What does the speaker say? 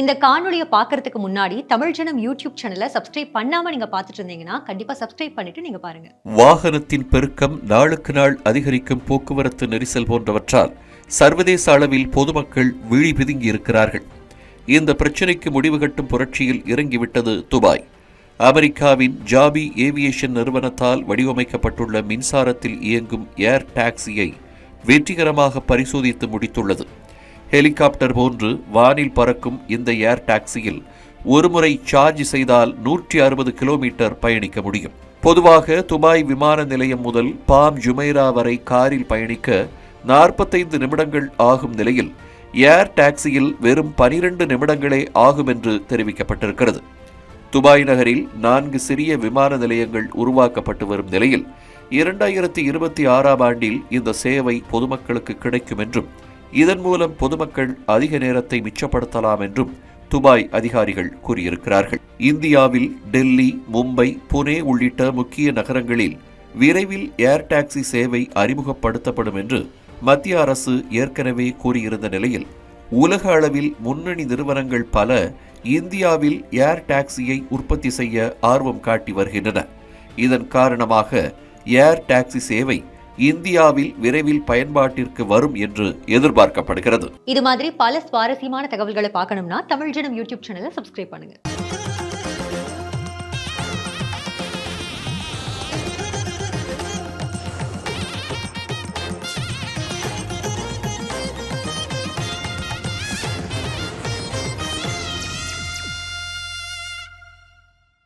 இந்த காணொலியை பார்க்கறதுக்கு முன்னாடி தமிழ் ஜனம் யூடியூப் சேனலை சப்ஸ்கிரைப் பண்ணாம நீங்க பார்த்துட்டு இருந்தீங்கன்னா கண்டிப்பா சப்ஸ்கிரைப் பண்ணிட்டு நீங்க பாருங்க. வாகனத்தின் பெருக்கம் நாளுக்கு நாள் அதிகரிக்கும் போக்குவரத்து நெரிசல் போன்றவற்றால் சர்வதேச அளவில் பொதுமக்கள் விழி பிதுங்கி இருக்கிறார்கள். இந்த பிரச்சினைக்கு முடிவு கட்டும் புரட்சியில் இறங்கிவிட்டது துபாய். அமெரிக்காவின் ஜாபி ஏவியேஷன் நிறுவனத்தால் வடிவமைக்கப்பட்டுள்ள மின்சாரத்தில் இயங்கும் ஏர் டாக்ஸியை வெற்றிகரமாக பரிசோதித்து முடித்துள்ளது. ஹெலிகாப்டர் போன்று வானில் பறக்கும் இந்த ஏர் டாக்ஸியில் ஒருமுறை சார்ஜ் செய்தால் நூற்றி அறுபது கிலோமீட்டர் பயணிக்க முடியும். பொதுவாக துபாய் விமான நிலையம் முதல் பாம் ஜுமைரா வரை காரில் பயணிக்க நாற்பத்தைந்து நிமிடங்கள் ஆகும் நிலையில் ஏர் டாக்ஸியில் வெறும் பனிரெண்டு நிமிடங்களே ஆகும் என்று தெரிவிக்கப்பட்டிருக்கிறது. துபாய் நகரில் நான்கு சிறிய விமான நிலையங்கள் உருவாக்கப்பட்டு வரும் நிலையில் இரண்டாயிரத்தி இருபத்தி ஆறாம் ஆண்டில் இந்த சேவை பொதுமக்களுக்கு கிடைக்கும் என்றும் இதன் மூலம் பொதுமக்கள் அதிக நேரத்தை மிச்சப்படுத்தலாம் என்றும் துபாய் அதிகாரிகள் கூறியிருக்கிறார்கள். இந்தியாவில் டெல்லி மும்பை புனே உள்ளிட்ட முக்கிய நகரங்களில் விரைவில் ஏர் டாக்ஸி சேவை அறிமுகப்படுத்தப்படும் என்று மத்திய அரசு ஏற்கனவே கூறியிருந்த நிலையில் உலக அளவில் முன்னணி நிறுவனங்கள் பல இந்தியாவில் ஏர் டாக்ஸியை உற்பத்தி செய்ய ஆர்வம் காட்டி வருகின்றன. இதன் காரணமாக ஏர் டாக்ஸி சேவை இந்தியாவில் விரைவில் பயன்பாட்டிற்கு வரும் என்று எதிர்பார்க்கப்படுகிறது. இது மாதிரி பல சுவாரஸ்யமான தகவல்களை பார்க்கணும்னா தமிழ் ஜனம் யூடியூப் சேனலை சப்ஸ்கிரைப் பண்ணுங்க.